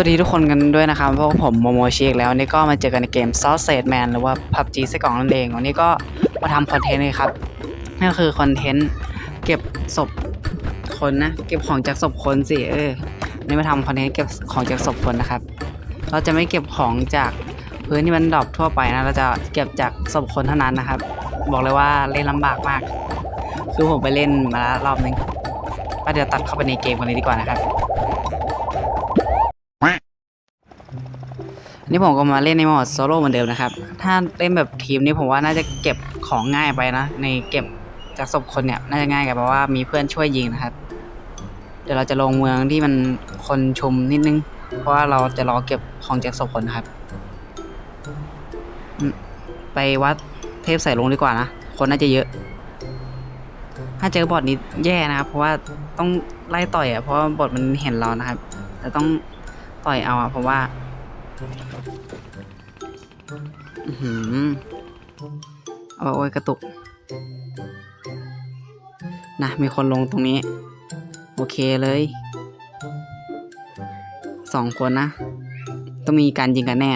วัสดีทุกคนกันด้วยนะครับพวกผมโมโมชิอีกแล้ววันนี่ก็มาเจอกันในเกม Sausage Man หรือว่า PUBG ไส้กรอกนั่นเอง วันนี้ก็มาทำคอนเทนต์เลยครับนั่นก็คือคอนเทนต์เก็บศพคนนะ เก็บของจากศพคนสิเออนนี่มาทำคอนเทนต์เก็บของจากศพคนนะครับ เราจะไม่เก็บของจากพื้นที่มันดรอปทั่วไปนะ เราจะเก็บจากศพคนเท่านั้นนะครับ บอกเลยว่าเล่นลำบากมาก คือผมไปเล่นมาแล้วรอบนึงก็เดี๋ยวตัดเข้าไปในเกมกันเลยดีกว่านะครับ นนี่ผมก็มาเล่นในโหมดโซโล่เหมือนเดิมนะครับ ถ้าเล่นแบบทีมนี้ผมว่าน่าจะเก็บของง่ายไปนะ ในเก็บจากศพคนเนี่ยน่าจะง่ายกันเพราะว่ามีเพื่อนช่วยยิงนะครับ เดี๋ยวเราจะลงเมืองที่มันคนชุมนิดนึง เพราะว่าเราจะรอเก็บของจากศพคนนะครับ ไปวัดเทพใส่ลงดีกว่านะ คนน่าจะเยอะ ถ้าเจอบอทนี้แย่นะครับ เพราะว่าต้องไล่ต่อยอะ เพราะว่าบอทมันเห็นเรานะครับ แต่ต้องต่อยเอาอะเพราะว่า หือโอ้ยโอ้ยกระตุก นะ มีคนลงตรงนี้ โอเคเลย สองคนนะ ต้องมีการยิงกันแน่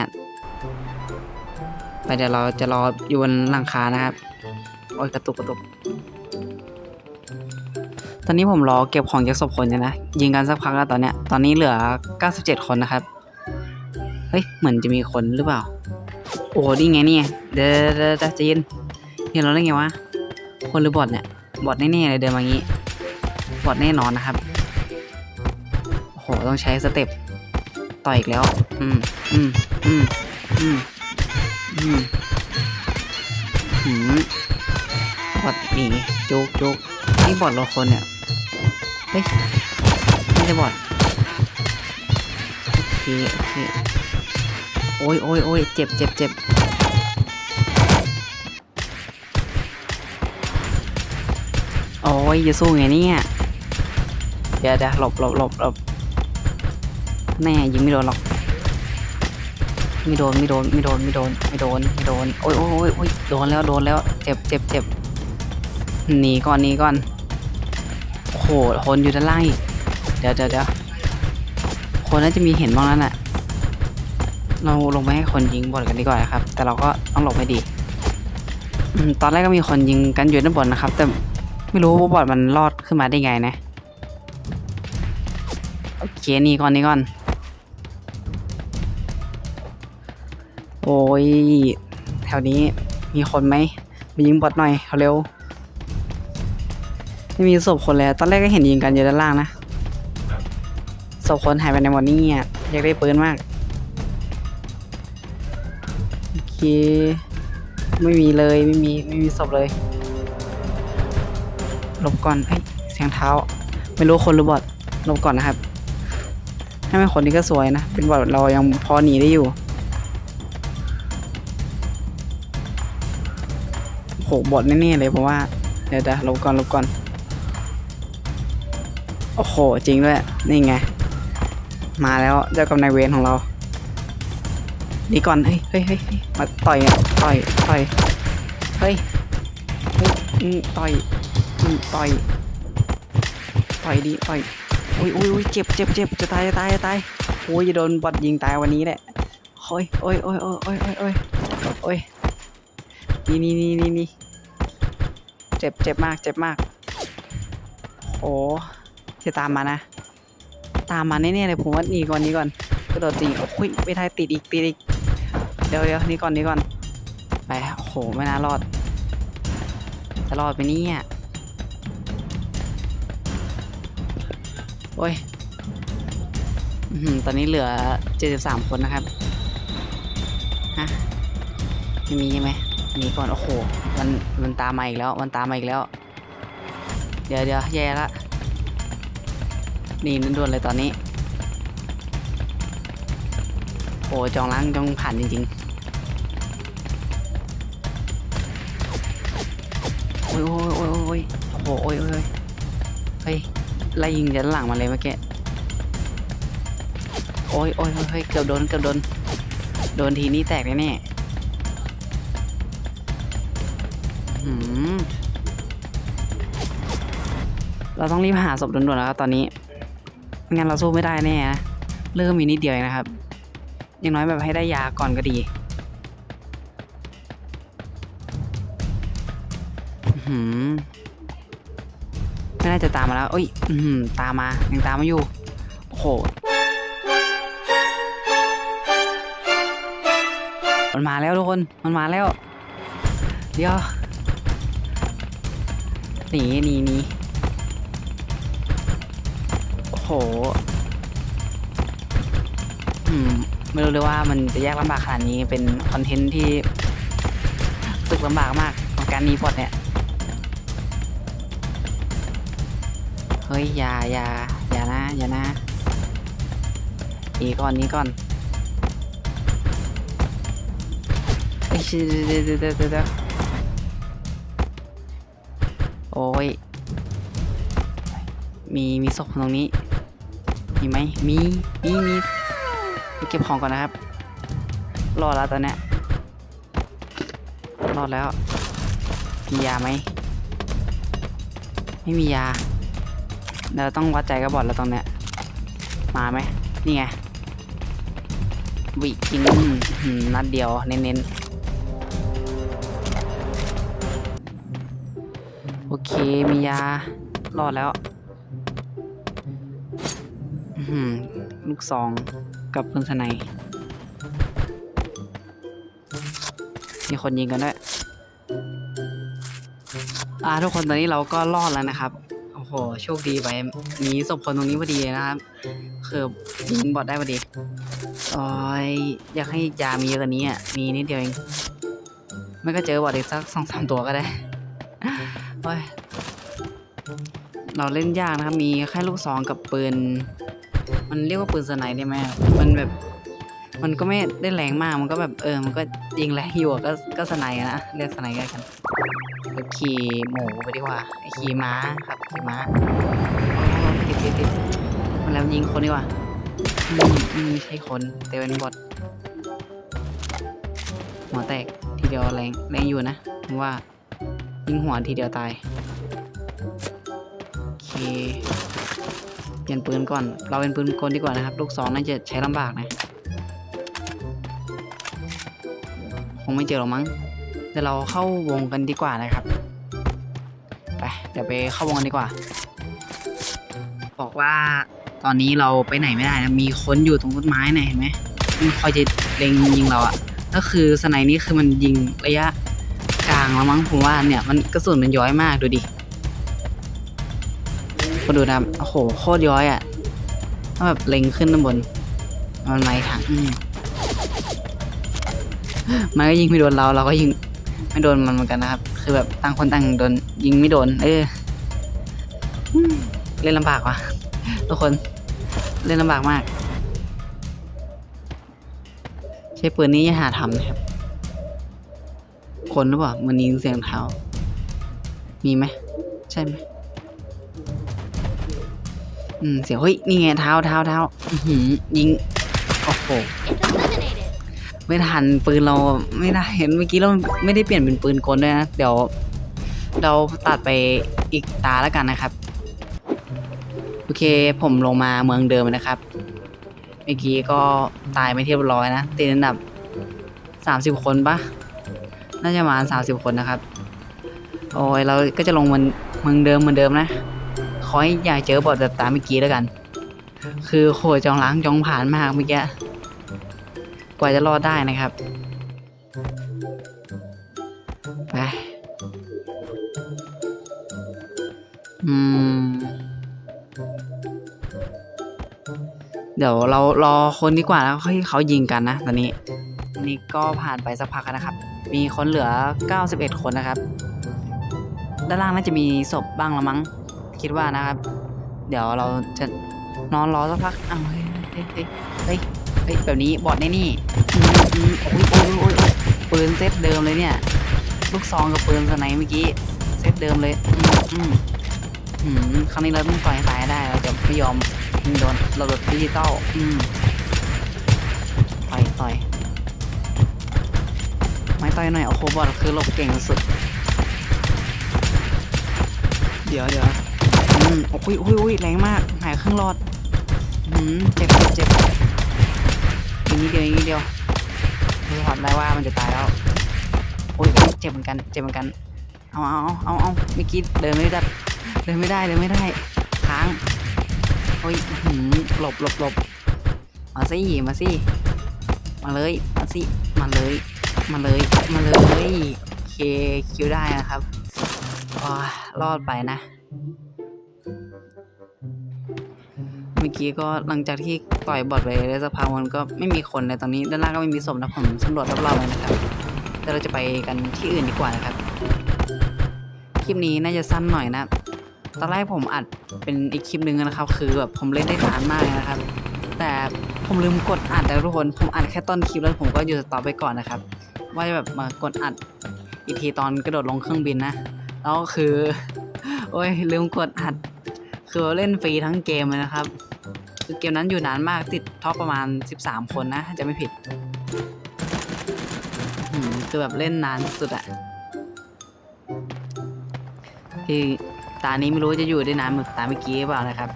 ไปเดี๋ยวเราจะรออยู่บนหลังคานะครับ โอ้ยกระตุกกระตุก ตอนนี้ผมรอเก็บของจากศพคนอยู่นะ ยิงกันสักพักแล้วตอนเนี้ย ตอนนี้เหลือ 97 คนนะครับ เฮ้ย เหมือนจะมีคนหรือเปล่า โอ้โหนี่ไงนี่ไงเดี๋ยวเดี๋ยวเดี๋ยวใจะยินเห็นเราได้ไงวะ คนหรือบอทเนี่ย บอทแน่ๆเลยเดินมางี้ บอทแน่นอนนะครับ โอ้โห ต้องใช้สเต็ปต่อยอีกแล้ว อืม อืม อืม อืม อืมหืมบอทหนีจุกจุกนี่บอทเราคนเนี่ย เฮ้ย ไม่ใช่บอทโอเคโอเค โอ้ยโอ้ยโอ้ยเจ็บเจ็บเจ็บโอ้ยจะสู้ไงเนี่ยเดี๋ยวเดี๋ยวหลบหลบหลบหลบแน่ยิงไม่โดนหรอกไม่โดนไม่โดนไม่โดนไม่โดนไม่โดนไม่โดนโอ้ยโอ้ยโอ้ยโดนแล้วโดนแล้วเจ็บเจ็บเจ็บหนีก่อนหนีก่อนโอ้โหคนอยู่ด้านล่างอีกเดี๋ยวเดี๋ยวเดี๋ยวคนน่าจะมีเห็นบ้างแล้วน่ะ เราลงไปให้คนยิงบอลกันดีกว่านะครับ แต่เราก็ต้องหลบให้ดี ตอนแรกก็มีคนยิงกันอยู่ด้านบนนะครับ แต่ไม่รู้ว่าบอลมันรอดขึ้นมาได้ไงนะ โอเคนี่ก่อนนี่ก่อน โอ้ย แถวนี้มีคนไหมมายิงบอลหน่อยเอาเร็ว ไม่มีศพคนเลย ตอนแรกก็เห็นยิงกันอยู่ด้านล่างนะศพคนหายไปในหมดนี่อยากได้ปืนมาก เค ไม่มีเลยไม่มีไม่มีศพเลยหลบก่อนเอ้ยเสียงเท้า ไม่รู้คนหรือบอทหลบก่อนนะครับถ้าไม่คนนี้ก็สวยนะ เป็นบอทเรายังพอหนีได้อยู่โหบอทแน่ๆเลยเพราะว่า เดี๋ยวเดี๋ยวหลบก่อนหลบก่อน โอ้โห จริงด้วย นี่ไง มาแล้วเจ้ากำนายเวรของเรา ดีก่อน เฮ้ยเฮ้ยเฮ้ยมาต่อยอะต่อย ต่อย เฮ้ย เฮ้ยอืมต่อยอืมต่อย ต่อยดี ต่อย อุ้ยอุ้ยอ้ยเจ็บเจ็บเจ็บจะตาย จะตาย จะตายโอ้ยจะโดนบอดยิงตายวันนี้แหละโอ้ยโอ้ยโอ้ยโอ้ยโอ้ยโอ้ยโอ้ยนี่นี่นี่นี่นี่เจ็บเจ็บมาก เจ็บมาก โอ้จะตามมานะ ตามมาแน่ๆเลยผมว่าหนีก่อนนี้ก่อนกระโดดตีโอ้ยไม่ได้ติดอีกติดอีก เดี๋ยวเดี๋ยวนี่ก่อนนี่ก่อน ไปโอ้โหไม่น่ารอด จะรอดไปเนี่ยโอ้ยตอนนี้เหลือ 73 คนนะครับ ฮะไม่มีใช่ไหมมีก่อน โอ้โห มัน มันตามมาอีกแล้ว มันตามมาอีกแล้ว เดี๋ยวเดี๋ยวแย่ละ นี่นั่นด่วนเลยตอนนี้ โอ้จองล้างจองผ่านจริง ๆ ยโอ้ยโอ้ยโอ้ยโอ้โหโอ้ยโอ้ยเฮ้ยไล่ยิงยันหลังมาเลยเมื่อกี้โอ้ยโอ้ยโอ้ยเฮ้ยเกือบโดนเกือบโดนโดนทีนี้แตกแน่ๆหืมเราต้องรีบหาศพด่วนๆแล้วครับตอนนี้ไม่งั้นเราสู้ไม่ได้แน่นะเริ่มมีนิดเดียวเองนะครับ อย่างน้อยแบบให้ได้ยาก่อนก็ดี ไม่น่าจะตามมาแล้วเอ้ยอตามมา ยังตามมาอยู่ โอ้โห มันมาแล้วทุกคน มันมาแล้ว เดี๋ยว หนีหนีหนีโอ้โหอืมไม่รู้เลยว่ามันจะยากลำบากขนาดนี้ เป็นคอนเทนต์ที่รู้สึกลำบากมากของการหนีบอทเนี่ย ฮ้ยอย่าอย่าอย่านะอย่านะหนีก่อนนี้ก่อนเอ้ยเดี๋ยวเดี๋ยวเดี๋ยวเดี๋ยวโอ้ยมีมีศพตรงนี้ มีไหมมีมีมีไปเก็บของก่อนนะครับ รอดแล้วตอนนี้รอดแล้วมียาไหมไม่มียา เดี๋ยวต้องวัดใจกับบอดแล้วตรงเนี้ยมาไหมนี่ไงวิกินนัดเดียวเน้นๆ โอเค มียารอดแล้วลูกซองกับปืนสไนป์มีคนยิงกันด้วยอ่าทุกคนตอนนี้เราก็รอดแล้วนะครับ อ้โห โชคดีไป มีศพคนตรงนี้พอดีนะครับ คือยิงบอดได้พอดีโอ้ยอยากให้ยามีเยอะกว่านี้อะ มีนิดเดียวเอง ไม่ก็เจอบอดอีกสักสองสามตัวก็ได้โอ้ยเราเล่นยากนะครับ มีแค่ลูกซองกับปืน มันเรียกว่าปืนสไนได้ไหม มันแบบ มันก็ไม่ได้แรงมาก มันก็แบบเออ มันก็ยิงแรงอยู่ก็ก็สไนนะ เรียกสไนกันเดี๋ยว ขี่หมูไปดีกว่าขี่ม้าครับขี่ม้าโอ้ติดติดติดมันแล้วยิงคนดีกว่าอืมอืมไม่ใช่คนแต่เป็นบอทหัวแตกทีเดียวแรงแรงอยู่นะผมว่ายิงหัวทีเดียวตายโอเคเปลี่ยนปืนก่อน เราเป็นปืนกลดีกว่านะครับ ลูกสองน่าจะใช้ลำบากนะ คงไม่เจอหรอกมั้ง เดี๋ยวเราเข้าวงกันดีกว่านะครับ ไป เดี๋ยวไปเข้าวงกันดีกว่า บอกว่าตอนนี้เราไปไหนไม่ได้นะ มีคนอยู่ตรงต้นไม้น่ะเห็นไหมมันคอยจะเล็งยิงเราอะก็คือสไนนี้คือมันยิงระยะกลางแล้วมั้งผมว่าเนี่ยมันกระสุนมันย้อยมากดูดิคนดูนะโอ้โหโคตรย้อยอะถ้าแบบเล็งขึ้นด้านบน มันไม่ถังมมันก็ยิงไม่โดนเราเราก็ยิง ไม่โดนมันเหมือนกันนะครับ คือแบบต่างคนต่างโดนยิงไม่โดน เออเล่นลำบากว่ะทุกคนเล่นลำบากมาก ใช้ปืนนี้อย่าหาทำนะครับ คนหรือเปล่ามันยิงเสียงเท้า มีไหมใช่ไหมอืมเสียงเฮ้ยนี่ไงเท้าเท้าเท้ายิงโอ้โห ไม่ทันปืนเราไม่ได้เห็นเมื่อกี้เราไม่ได้เปลี่ยนเป็นปืนกลด้วยนะเดี๋ยว เราตัดไปอีกตาแล้วกันนะครับ โอเคผมลงมาเมืองเดิมนะครับ เมื่อกี้ก็ตายไปเรียบร้อยนะติดอันดับสามสิบคนปะน่าจะมาสามสิบคนนะครับ โอ้ยเราก็จะลงเมืองเมืองเดิมเหมือนเดิมนะขอให้อยาเจอบอทแบบตามเมื่อกี้แล้วกัน คือโหจองล้างจองผ่านมากเมื่อกี้ ว่าจะรอดได้นะครับไปอืม เดี๋ยวเรารอคนดีกว่าแล้วให้เขายิงกันนะ ตอนนี้นนี้ก็ผ่านไปสักพักนะครับ มีคนเหลือ 91 คนนะครับ ด้านล่างน่าจะมีศพบ้างละมั้ง คิดว่านะครับ เดี๋ยวเราจะนอนรอสักพักอ้าวเฮ้ยเฮ้ยเฮ้ย เฮ้ยเฮ้ยแบบนี้บอดแน่นี่อืมอืมโอ้ยโอ้ยโอ้ยโอ้ยปืนเซตเดิมเลยเนี่ย ลูกซองกับปืนสไนเมื่อกี้เซตเดิมเลยอืมอืมอืมครั้งนี้เราต้องต่อยให้ตายให้ได้เราจะไม่ยอมยิงโดนเราโดนดิจิตอลอืมต่อยต่อยไม่ต่อยหน่อยโอ้โหบอดคือหลบเก่งสุด เดี๋ยวเดี๋ยวอืมโอ้ยโอ้ยโอ้ยแรงมากหายครึ่งหลอดอืมเจ็บเจ็บเจ็บ อีกนิดเดียวอีกนิดเดียวรู้สัมผัสได้ว่ามันจะตายแล้วโอ้ยเจ็บเหมือนกันเจ็บเหมือนกันเอาเอาเอาเอาเมื่อกี้เดินไม่ได้เดินไม่ได้เดินไม่ได้ค้างโอ้ยหืมหลบหลบหลบมาสิมาสิมาเลยมาสิมาเลยมาเลยมาเลยโอเคคิวได้นะครับอ๋อรอดไปนะ เมื่อกี้ก็หลังจากที่ต่อยบอดไปได้สักพักมันก็ไม่มีคนเลยตรงนี้ด้านล่างก็ไม่มีศพนะผมสำรวจรอบๆเลยนะครับเดี๋ยวเราจะไปกันที่อื่นดีกว่านะครับคลิปนี้น่าจะสั้นหน่อยนะตอนแรกผมอัดเป็นอีกคลิปหนึ่งนะครับ คือแบบผมเล่นได้นานมากนะครับ แต่ผมลืมกดอัดแล้วทุกคนผมอัดแค่ต้นคลิปแล้วผมก็หยุดสต็อปไปก่อนนะครับ ว่าจะแบบมากดอัดอีกทีตอนกระโดดลงเครื่องบินนะแล้วก็คือ โอ้ยลืมกดอัด คือเล่นฟรีทั้งเกมเลยนะครับ คือเกมนั้นอยู่นานมากติดท็อปประมาณ 13 คนนะจะไม่ผิดคือแบบเล่นนานสุดอะคือตานี้ไม่รู้จะอยู่ได้นานเหมือนตาเมื่อกี้หรือเปล่านะครับ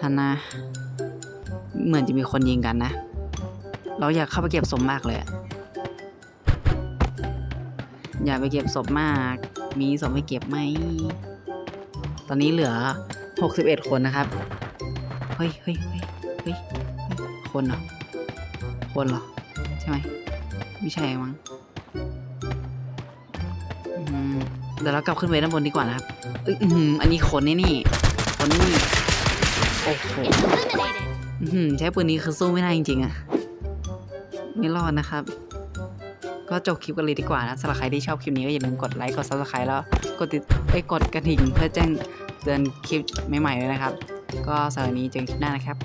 ฮันนะเหมือนจะมีคนยิงกันนะ เราอยากเข้าไปเก็บศพมากเลยอะอยากไปเก็บศพมาก มีศพให้เก็บไหม ตอนนี้เหลือ 61 คนนะครับ เฮ้ยเฮ้ยเฮ้ยเฮ้ยคนเหรอ คนเหรอ ใช่ไหมไม่ใช่มั้งเดี๋ยวเรากลับขึ้นไปด้านบนดีกว่านะครับอืออันนี้คนนี่นี่ คนนี่ โอ้โหอือใช้ปืนนี้คือสู้ไม่ได้จริงๆอะไม่รอดนะครับ ก็จบคลิปกันเลยดีกว่านะสำหรับใครที่ชอบคลิปนี้ก็อย่าลืมกดไลค์กด subscribe แล้วกดติดไปกดกระดิ่งเพื่อแจ้งเตือนคลิปใหม่ๆด้วยนะครับ ก็สำหรับวันนี้เจอกันคลิปหน้านะครับ